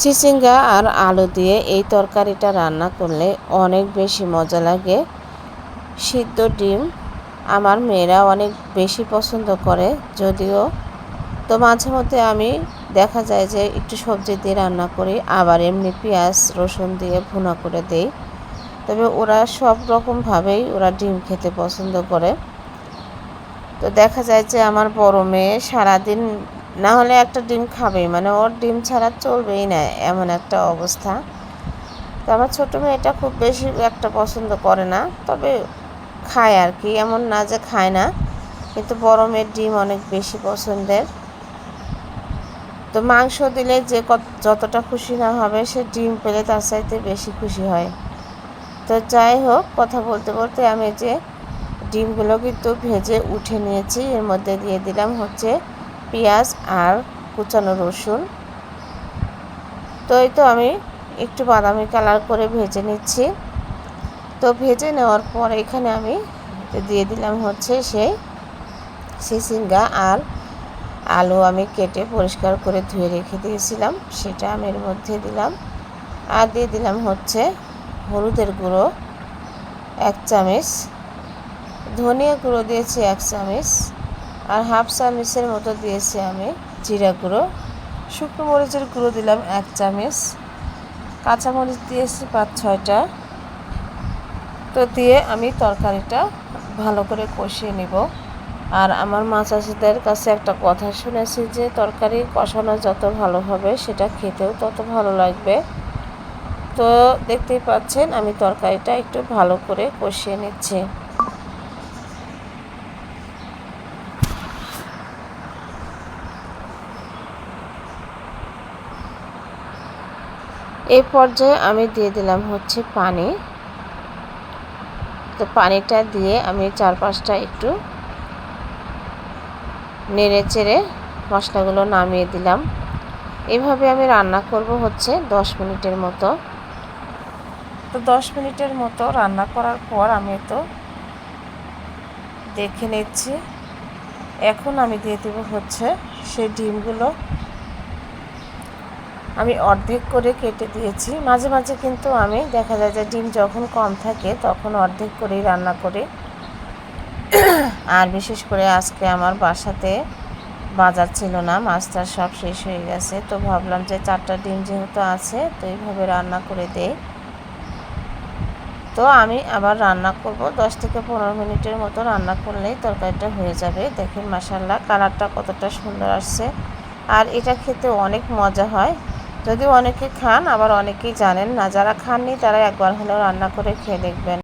চিচিঙ্গা আর আলু দিয়ে এই তরকারিটা রান্না করলে অনেক বেশি মজা লাগে। সিদ্ধ ডিম আমার মেয়েরা অনেক বেশি পছন্দ করে, যদিও তো মাঝে মধ্যে আমি দেখা যায় যে একটু সবজি দিয়ে রান্না করি, আবার এমনি পেঁয়াজ, রসুন দিয়ে ভুনা করে দেই। তবে ওরা সব রকমভাবেই ওরা ডিম খেতে পছন্দ করে। তো দেখা যায় যে আমার বড় মেয়ে সারাদিন না হলে একটা ডিম খাবেই মানে ওর ডিম ছাড়া চলবেই না এমন একটা অবস্থা। তো আমার ছোটো মেয়েটা খুব বেশি একটা পছন্দ করে না, তবে খায় আর কি, এমন না যে খায় না, কিন্তু বড় মেয়ের ডিম অনেক বেশি পছন্দের। তো মাংস দিলে যে যতটা খুশি না হবে, সে ডিম পেলে তার চাইতে বেশি খুশি হয়। তো যাই হোক, কথা বলতে বলতে আমি যে ডিমগুলো কিন্তু ভেজে উঠে নিয়েছি, এর মধ্যে দিয়ে দিলাম হচ্ছে পেঁয়াজ আর কুচানো রসুন। তো এই তো আমি একটু বাদামি কালার করে ভেজে নিচ্ছি। তো ভেজে নেওয়ার পর এখানে আমি দিয়ে দিলাম হচ্ছে সেই সিসিঙ্গা আর আলু আমি কেটে পরিষ্কার করে ধুয়ে রেখে দিয়েছিলাম, সেটা আমি এর মধ্যে দিলাম। আর দিয়ে দিলাম হচ্ছে হলুদের গুঁড়ো এক চামচ, ধনিয়া গুঁড়ো দিয়েছি এক চামচ আর হাফ চামচের মতো দিয়েছি আমি জিরা গুঁড়ো। শুকনো মরিচের গুঁড়ো দিলাম এক চামচ। কাঁচামরিচ দিয়েছি পাঁচ ছয়টা। তো দিয়ে আমি তরকারিটা ভালো করে কষিয়ে নিব। আর আমার মা চাষিদের কাছে একটা কথা শুনেছি যে, তরকারি কষানো যত ভালো হবে সেটা খেতেও তত ভালো লাগবে। তো দেখতেই পাচ্ছেন, আমি তরকারিটা একটু ভালো করে কষিয়ে নিচ্ছি। এই পর্যায়ে আমি দিয়ে দিলাম হচ্ছে পানি। তো পানিটা দিয়ে আমি চার পাঁচটা একটু নেড়ে চেড়ে মশলাগুলো নামিয়ে দিলাম। এভাবে আমি রান্না করব হচ্ছে দশ মিনিটের মতো। তো দশ মিনিটের মতো রান্না করার পর আমি তো দেখে নিচ্ছি। এখন আমি দিয়ে দেবো হচ্ছে সেই ডিমগুলো আমি অর্ধেক করে কেটে দিয়েছি। মাঝে মাঝে কিন্তু আমি, দেখা যায় যে ডিম যখন কম থাকে, তখন অর্ধেক করেই রান্না করি। আর বিশেষ করে আজকে আমার বাসাতে বাজার ছিল না মাছটা সব শেষ হয়ে গেছে। তো ভাবলাম যে চারটা ডিম যেহেতু আছে, তো এইভাবে রান্না করে দেই। তো আমি আবার রান্না করব। দশ থেকে পনেরো মিনিটের মতো রান্না করলেই তরকারিটা হয়ে যাবে। দেখেন মাসাল্লাহ কালারটা কতটা সুন্দর আসছে। আর এটা খেতে অনেক মজা হয়। যদিও অনেকে খান, আবার অনেকেই জানেন না, যারা খাননি তারা একবার হলেও রান্না করে খেয়ে দেখবেন।